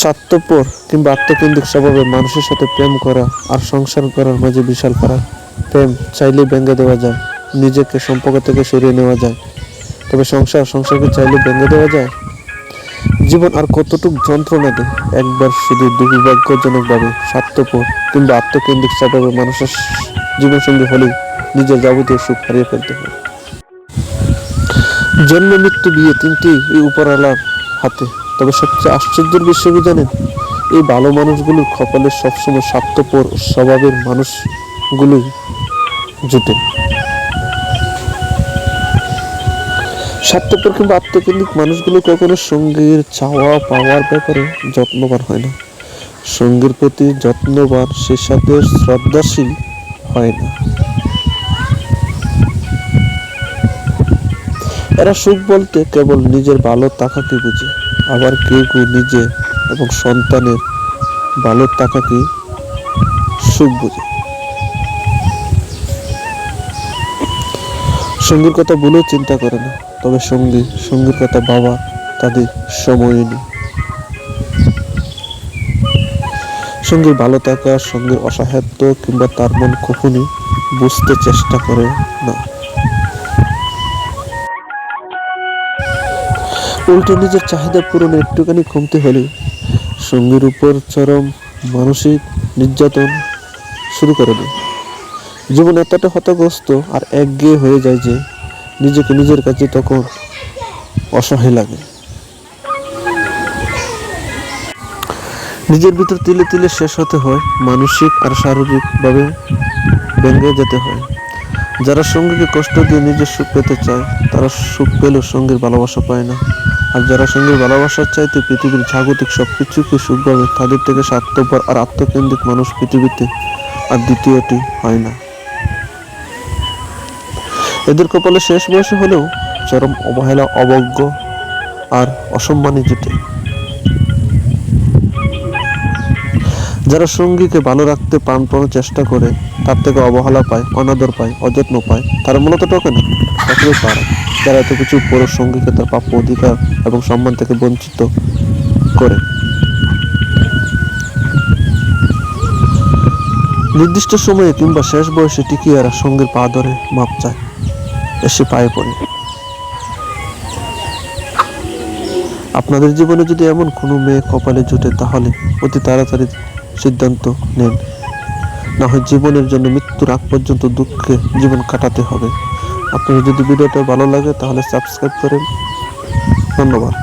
স্বার্থপর কিংবা আত্মকেন্দ্রিক স্বভাবে মানুষের সাথে প্রেম করা আর সংসার করার মাঝে বিশাল ফারাক। প্রেম চাইলে ভেঙে দেওয়া যায়, নিজেকে সম্পর্ক থেকে সরিয়ে নেওয়া যায়। তবে সংসার, সংসারকে চাইলে ভেঙে দেওয়া যায়? জীবন আর কতটুক যন্ত্রণা দেয় একবার শুধু দুর্ভাগ্যজনকভাবে স্বার্থপর কিংবা আত্মকেন্দ্রিক স্বভাবে মানুষের জীবনসঙ্গী হলেই নিজের যাবতীয় সুখ হারিয়ে ফেলতে হয়। জন্ম, মৃত্যু, বিয়ে তিনটি এই উপরওয়ালার হাতে। তবে সবচেয়ে আশ্চর্যের বিষয় জানেন? এই ভালো মানুষগুলোর কপালে সবসময় স্বার্থপর স্বভাবের মানুষগুলোই জুটে। স্বার্থপর কিংবা আত্মকেন্দ্রিক মানুষগুলো কখনো সঙ্গীর চাওয়া পাওয়ার ব্যাপারে যত্নবান হয় না। সঙ্গীর প্রতি যত্নবান, সে সাথে শ্রদ্ধাশীল হয় না। এরা সুখ বলতে কেবল নিজের ভালো তাকাকে বুঝে, আবার কেউ কেউ নিজে এবং সন্তানের ভালো তাকাকে সুখ বুঝে। সঙ্গীর কথা বলেও চিন্তা করে না, তবে সঙ্গী, সঙ্গীর কথা বাবা তাদের সময় নেই। সঙ্গীর ভালো থাকা, সঙ্গীর অসহায়ত্ব কিংবা তার মন কখনই বুঝতে চেষ্টা করে না। উল্টো নিজের চাহিদা পূরণে একটুখানি কমতে হলে সঙ্গীর উপর চরম মানসিক নির্যাতন শুরু করে দেয়। জীবন এতটা হতগ্রস্ত আর একঘেয়ে হয়ে যায় যে নিজেকে নিজের কাছে তখন অসহায় লাগে। নিজের ভিতর তিলে তিলে শেষ হতে হয়, মানসিক আর শারীরিকভাবে ভেঙে যেতে হয়। যারা সঙ্গীকে কষ্ট দিয়ে নিজের সুখ পেতে চায়, তারা সুখ পেলেও সঙ্গীর ভালোবাসা পায় না। আর যারা সঙ্গীর ভালোবাসার চাইতে পৃথিবীর জাগতিক সব কিছুকে সুখ পাবে তাদের থেকে স্বার্থপর আর আত্মকেন্দ্রিক মানুষ পৃথিবীতে আর দ্বিতীয়টি হয় না। এদের কপালে শেষ বয়সে হলেও চরম অবহেলা, অবজ্ঞ আর অসম্মানী জুটে। যারা সঙ্গীকে ভালো রাখতে প্রাণপণ চেষ্টা করে, তার থেকে অবহেলা পায়, অনাদর পায়, অযত্ন পায়, তারা মূলত টোকে না তাকে পারে যারা এত কিছু পুরো সঙ্গীকে তার প্রাপ্য অধিকার এবং সম্মান থেকে বঞ্চিত করে। নির্দিষ্ট সময়ে কিংবা শেষ বয়সে টিকিয়ে এরা সঙ্গীর পা ধরে মাপ চায়। এসে পায়ে পড়ে। আপনাদের জীবনে যদি এমন কোনো মেয়ে কপালে জুটে, তাহলে অতি তাড়াতাড়ি সিদ্ধান্ত নেন। না হয় জীবনের জন্য মৃত্যুর আগ পর্যন্ত দুঃখে জীবন কাটাতে হবে। আপনার যদি ভিডিওটা ভালো লাগে তাহলে সাবস্ক্রাইব করেন। ধন্যবাদ।